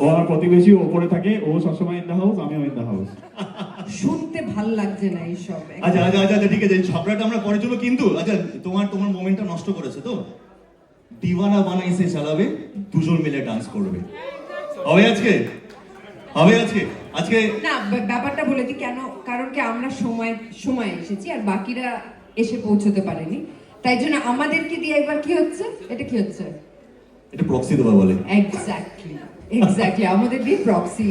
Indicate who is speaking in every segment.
Speaker 1: ও আমার প্রতিবেশী ওপরে থাকে ও সবসময় ইন দ্য হাউস আমিও ইন দ্য হাউস
Speaker 2: শুনতে ভালো লাগছে না এইসব।
Speaker 3: আচ্ছা আচ্ছা আচ্ছা আচ্ছা, ঠিক আছে ঝগড়াটা আমরা পরে চলো কিন্তু আচ্ছা তোমার তোমার মোমেন্টটা নষ্ট করেছে তো? দিওয়ানা বানাইসে চালাবে দুজন মিলে ডান্স করবে। হবে আজকে? হবে আজকে? আজকে
Speaker 2: না ব্যাপারটা বলে দিই কেন কারণ কি আমরা সময় সময় এসেছি আর বাকিরা এসে পৌঁছতে পারেনি। তাই জন্য আমাদেরকে দিয়ে একবার কি হচ্ছে? এটা কি হচ্ছে?
Speaker 3: এটা প্রক্সি দেওয়া বলে।
Speaker 2: এক্স্যাক্টলি এক্স্যাক্টলি আমাদের দিয়ে প্রক্সি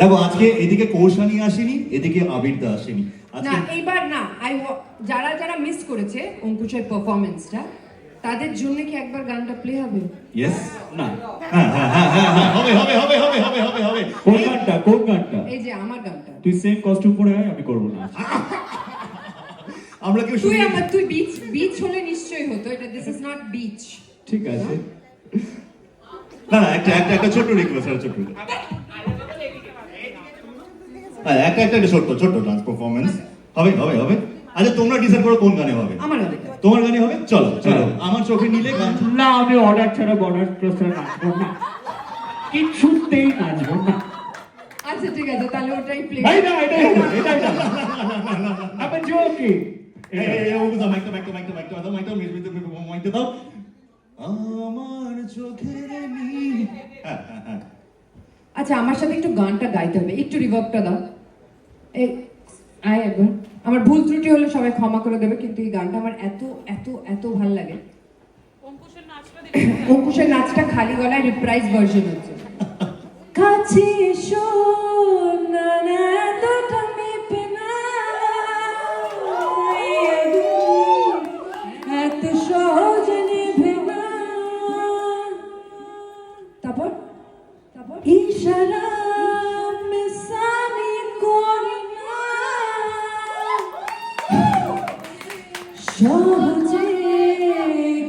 Speaker 3: দেখো আজকে এদিকে কৌশানি আসেনি এদিকে আবিরদা আসেনি।
Speaker 2: না এইবার না আই যারা যারা মিস করেছে অঙ্কুশের পারফরমেন্সটা তাদের জন্য কি একবার গানটা প্লে হবে?
Speaker 3: ইয়েস
Speaker 1: না।
Speaker 3: হ্যাঁ হ্যাঁ হ্যাঁ হবে হবে হবে হবে হবে হবে হবে।
Speaker 1: কোন গানটা? কোন গানটা?
Speaker 2: এই যে আমার গানটা।
Speaker 1: তুই সেম কস্টিউম পরে আয় আমি করব না।
Speaker 3: আমরা কেউ
Speaker 2: তুই আমার তুই বিচ বিচ হলে নিশ্চয়ই হতো এটা দিস ইজ নট বিচ
Speaker 1: ঠিক আছে।
Speaker 3: না না একটা একটা একটা ছোট্ট রিকোয়েস্ট ছোট্ট হ্যাঁ একটা একটা একটা ছোট্ট ছোট্ট ডান্স পারফরমেন্স হবে হবে হবে আচ্ছা তোমরা ডিসাইড করো কোন গানে হবে
Speaker 2: আমার হবে
Speaker 3: তোমার গানে হবে চলো চলো
Speaker 1: হ্যাঁ।
Speaker 3: আমার চোখে নিলে গান
Speaker 1: না আমি অর্ডার ছাড়া বর্ডার ক্রস না কিছুতেই নাচবো না
Speaker 2: আচ্ছা ঠিক আছে তাহলে ওটাই প্লে
Speaker 1: ভাই না এটাই এটাই না আমি জোকি
Speaker 3: এই, এই, এই, ওগুলো দাও, মাইকটা, মাইকটা, মাইকটা, মাইকটা দাও, মাইকটা, মিস- মিস- মিস- মাইকটা দাও। আমার চোখের নীল হ্যাঁ হ্যাঁ হ্যাঁ
Speaker 2: আচ্ছা আমার সাথে একটু গানটা গাইতে হবে। একটু রিভার্বটা দাও। এই আয় একবার। আমার ভুল ত্রুটি হলে সবাই ক্ষমা করে দেবে কিন্তু এই গানটা আমার এত এত এত ভালো লাগে।
Speaker 4: অঙ্কুশের নাচটা
Speaker 2: অঙ্কুশের নাচটা খালি গলায় রিপ্রাইজ ভার্সন হচ্ছে। কাছে এসো না না এতটা মেপে না। এত সহজে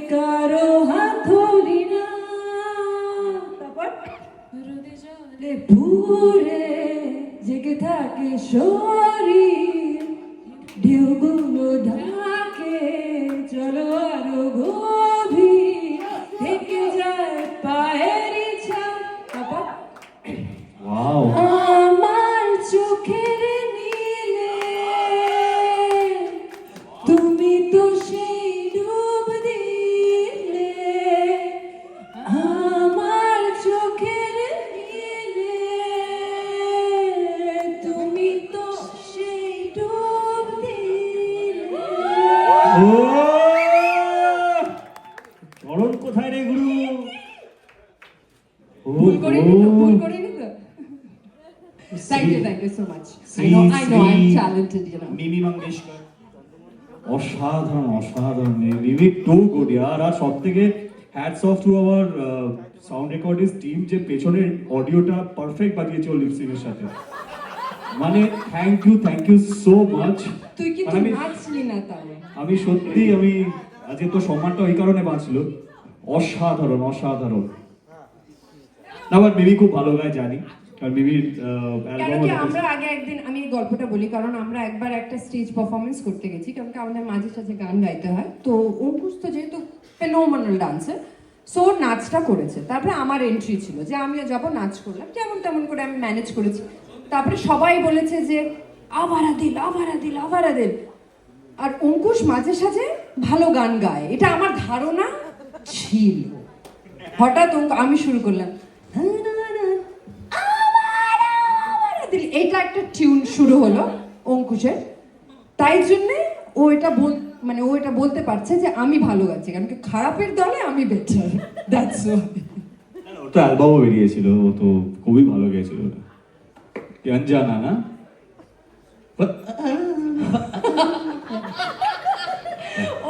Speaker 2: কারও হাত না তারপর?
Speaker 4: রোদে জলে
Speaker 2: ভুরে জেগে থাকে শরীর
Speaker 1: চরণ কোথায় রে গুরু?
Speaker 2: ভুল করিনি তো ভুল। করিনি তো? You thank you so much I know I know I am talented you know
Speaker 1: Mimi Mangeshkar. অসাধারণ অসাধারণ মিমি টু গুড। ইয়ার আর সব থেকে hats off to our sound recordist team যে পেছনের অডিওটা পারফেক্ট বাজিয়েছে ও লিপসিংয়ের সাথে। মানে thank you thank you so much
Speaker 2: তুই কিন্তু
Speaker 1: আমি
Speaker 2: নাচলি না তাহলে?
Speaker 1: আমি সত্যি আমি আজকে তো সম্মানটা ওই কারণে বাঁচলো। অসাধারণ অসাধারণ। না আবার মিমি খুব ভালো গায় জানি। মিমির
Speaker 2: কি আমরা আগে একদিন আমি এই গল্পটা বলি কারণ আমরা একবার একটা স্টেজ পারফরমেন্স করতে গেছি কারণ আমাদের মাঝে সাঝে গান গাইতে হয়। তো অঙ্কুশ তো যেহেতু ফেনোমানাল ডান্সার সো নাচটা করেছে। তারপরে আমার এন্ট্রি ছিল যে আমিও যাব নাচ করলাম। যেমন তেমন করে আমি ম্যানেজ করেছি। তারপরে সবাই বলেছে যে আবারা দিল আবারা দিল আবারা দিল। আর অঙ্কুশ মাঝে সাঝে ভালো গান গায়। এটা আমার ধারণা ছিল। হঠাৎ আমি শুরু করলাম। এইটা একটা টিউন শুরু হলো অঙ্কুশের। তাই জন্যে ও এটা বল মানে ও এটা বলতে পারছে যে, আমি ভালো গাচ্ছি। কারণ কি, খারাপের দলে আমি বেটার দ্যাটস
Speaker 1: তো অ্যালবামও বেরিয়েছিল। ও তো খুবই ভালো গেছিল ওটা। অঞ্জানা না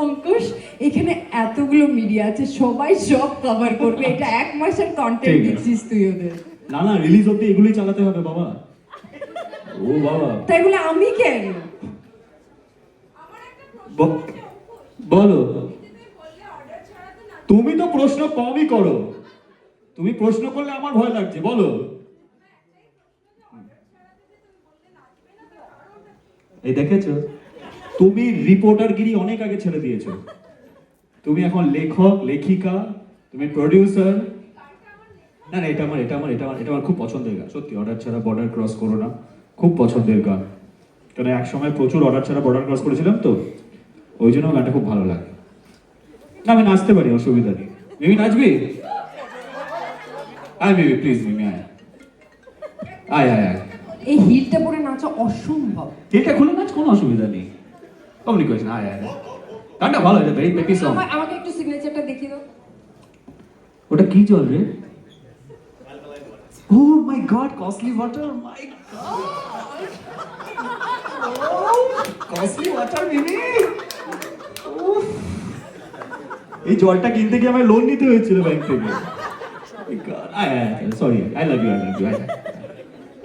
Speaker 2: অঙ্কুশ এখানে এতগুলো মিডিয়া আছে সবাই সব কভার করবে। এটা এক মাসের কন্টেন্ট দিচ্ছিস তুই ওদের।
Speaker 1: না না রিলিজ হতে এগুলোই চালাতে হবে বাবা। ও বাবা।
Speaker 2: তাই বলে আমি কেন?
Speaker 1: বলো। তুমি তো প্রশ্ন কমই করো। তুমি প্রশ্ন করলে আমার ভয় লাগছে বলো। এই দেখেছ? তুমি রিপোর্টারগিরি অনেক আগে ছেড়ে দিয়েছ। তুমি এখন লেখক, লেখিকা, তুমি প্রডিউসার না না, এটা আমার এটা আমার এটা আমার এটা আমার খুব পছন্দের গান। সত্যি অর্ডার ছাড়া বর্ডার ক্রস করো না। খুব পছন্দের গান। কারণ এক সময় প্রচুর অর্ডার ছাড়া বর্ডার ক্রস করেছিলাম তো। ওই জন্য গানটা খুব ভালো লাগে। না, আমি নাচতে পারি, অসুবিধা নেই। মিমি, নাচবি? আয় মিমি প্লিজ মিমি, আয়। আয় আয় আয়।
Speaker 2: এই হিলটা পরে নাচা অসম্ভব।
Speaker 1: এটা খুলে নাচ কোনো অসুবিধা নেই। কমিউনিকেশন আয় আয় আয়। গানটা ভালো এটা ভেরি পেপি সং
Speaker 2: আমাকে একটু সিগনেচারটা দেখিয়ে দাও।
Speaker 1: ওটা কি জল রে? ও my God costly water my costly water Mimi এই জলটা কিনতে গিয়ে আমায় লোন নিতে হয়েছিল ব্যাংক থেকে। Sorry I love you I love you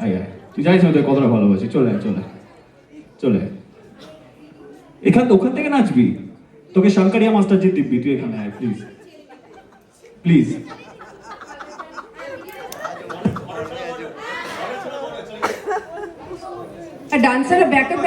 Speaker 1: আয় আয়। তুই জানিস আমি তোকে কতটা ভালোবাসি চলে আয় চলে। চলে। এখান ওখান থেকে নাচবি তোকে শঙ্করিয়া মাস্টার যে দিব্যি, তুই এখানে আয় প্লিজ প্লিজ
Speaker 2: আর ডান্সারের ব্যাকআপ